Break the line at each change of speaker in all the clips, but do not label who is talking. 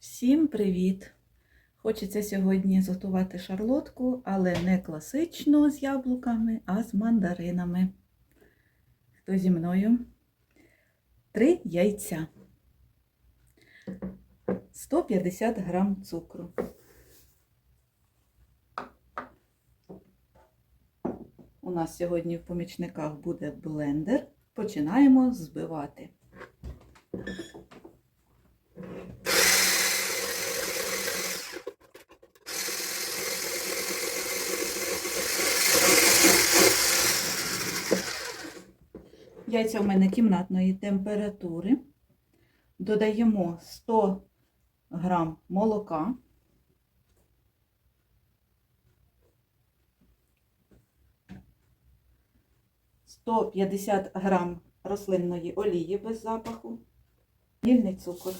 Всім привіт! Хочеться сьогодні зготувати шарлотку, але не класично з яблуками, а з мандаринами. Хто зі мною? Три яйця. 150 грам цукру. У нас сьогодні в помічниках буде блендер. Починаємо збивати. Яйця у мене кімнатної температури. Додаємо 100 грам молока. Сто п'ятдесят грам рослинної олії без запаху, ванільний цукор.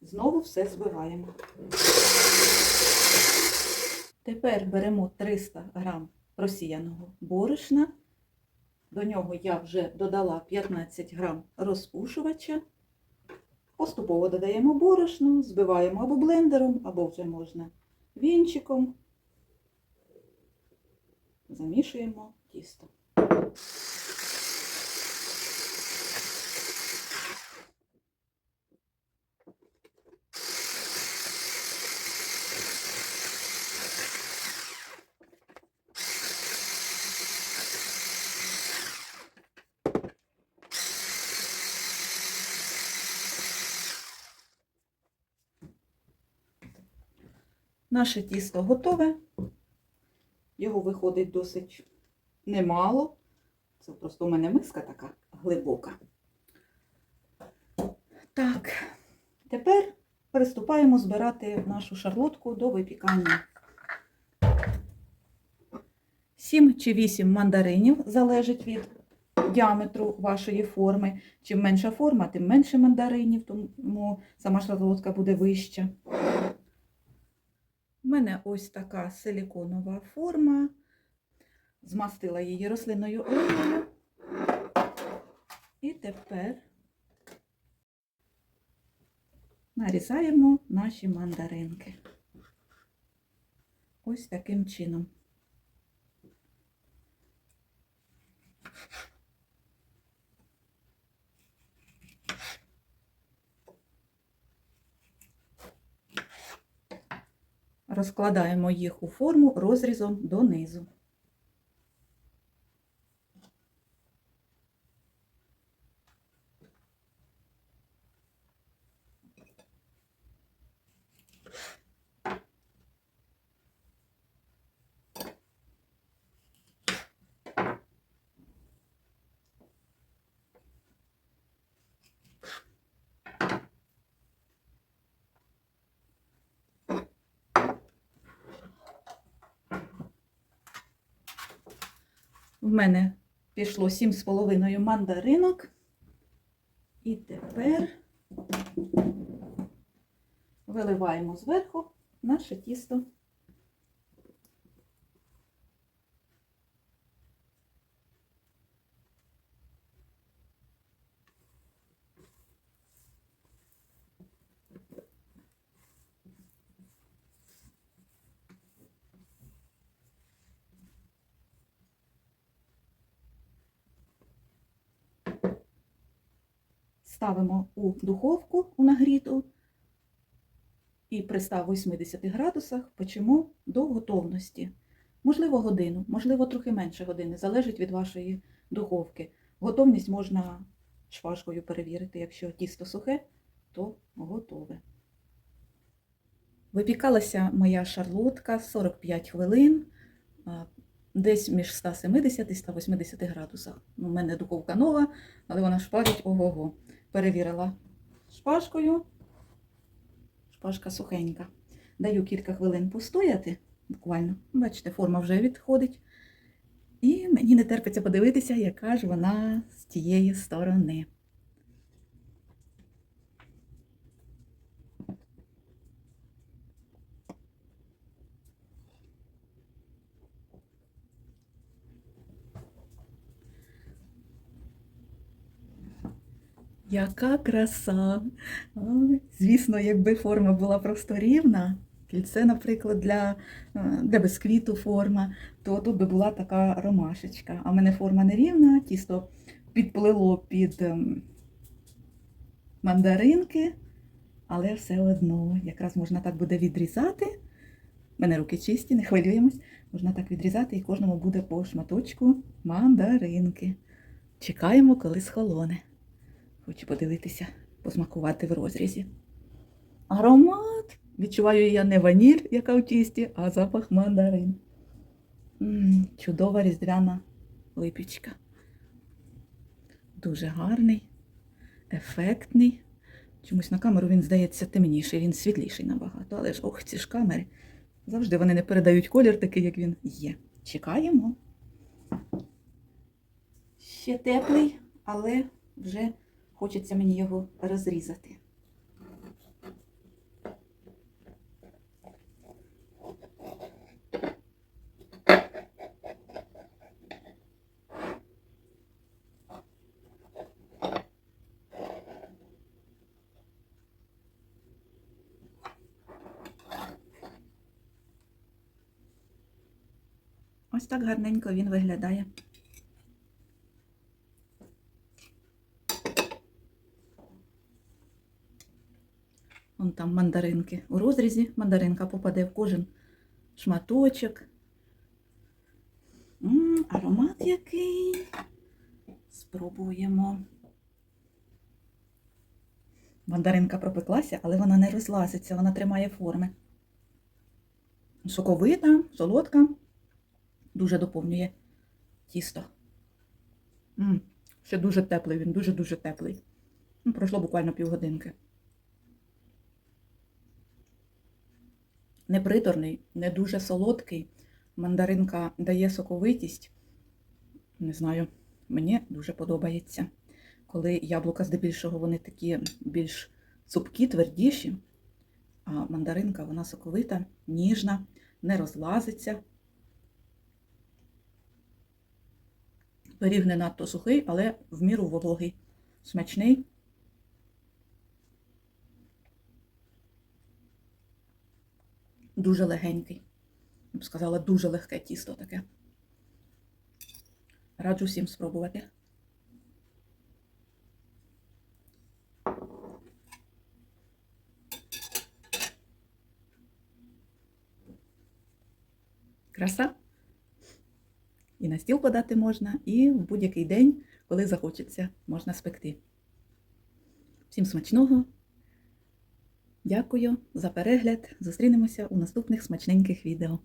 Знову все збиваємо. Тепер беремо 300 грам просіяного борошна. До нього я вже додала 15 грам розпушувача. Поступово додаємо борошно, збиваємо або блендером, або вже можна вінчиком. Замішуємо тісто. Наше тісто готове. Його виходить досить немало. Це просто у мене миска така глибока. Так, тепер приступаємо збирати нашу шарлотку до випікання. 7 чи 8 мандаринів залежить від діаметру вашої форми. Чим менша форма, тим менше мандаринів, тому сама шарлотка буде вища. Мене ось така силіконова форма. Змастила її рослинною олією. І тепер нарізаємо наші мандаринки. Ось таким чином. Розкладаємо їх у форму розрізом донизу. В мене пішло 7,5 мандаринок. І тепер виливаємо зверху наше тісто. Ставимо у духовку у нагріту і при 180 градусах печемо до готовності. Можливо, годину, можливо, трохи менше години, залежить від вашої духовки. Готовність можна шпажкою перевірити. Якщо тісто сухе, то готове. Випікалася моя шарлотка 45 хвилин, десь між 170 і 180 градусах. У мене духовка нова, але вона шпарить ого-го. Перевірила шпажкою. Шпажка сухенька. Даю кілька хвилин постояти, буквально. Бачите, форма вже відходить. І мені не терпиться подивитися, яка ж вона з тієї сторони. Яка краса! Звісно, якби форма була просто рівна, кільце, наприклад, для, для бисквіту форма, то тут би була така ромашечка. А в мене форма не рівна, тісто підплило під ем, мандаринки, але все одно, якраз можна так буде відрізати. У мене руки чисті, не хвилюємось. Можна так відрізати і кожному буде по шматочку мандаринки. Чекаємо, коли схолоне. Хочу подивитися, посмакувати в розрізі. Аромат! Відчуваю я не ваніль, яка в тісті, а запах мандарин. м чудова різдвяна випічка. Дуже гарний, ефектний. Чомусь на камеру він здається темніший, він світліший набагато. Але ж ох, ці ж камери. Завжди вони не передають колір такий, як він є. Чекаємо. Ще теплий, але вже хочеться мені його розрізати. Ось так гарненько він виглядає. Там мандаринки. У розрізі мандаринка попаде в кожен шматочок. М, аромат який. Спробуємо. Мандаринка пропеклася, але вона не розлазиться, вона тримає форми. Соковита, солодка, дуже доповнює тісто. М, ще дуже теплий, він дуже-дуже теплий. Ну, Пройшло буквально півгодинки. Не приторний, не дуже солодкий. Мандаринка дає соковитість. Не знаю, мені дуже подобається. Коли яблука здебільшого вони такі більш цупкі, твердіші, а мандаринка вона соковита, ніжна, не розлазиться. Пиріг не надто сухий, але в міру вологий. Смачний. Дуже легенький. Я б сказала, дуже легке тісто таке. Раджу всім спробувати. Краса. І на стіл подати можна, і в будь-який день, коли захочеться, можна спекти. Всім смачного! Дякую за перегляд. Зустрінемося у наступних смачненьких відео.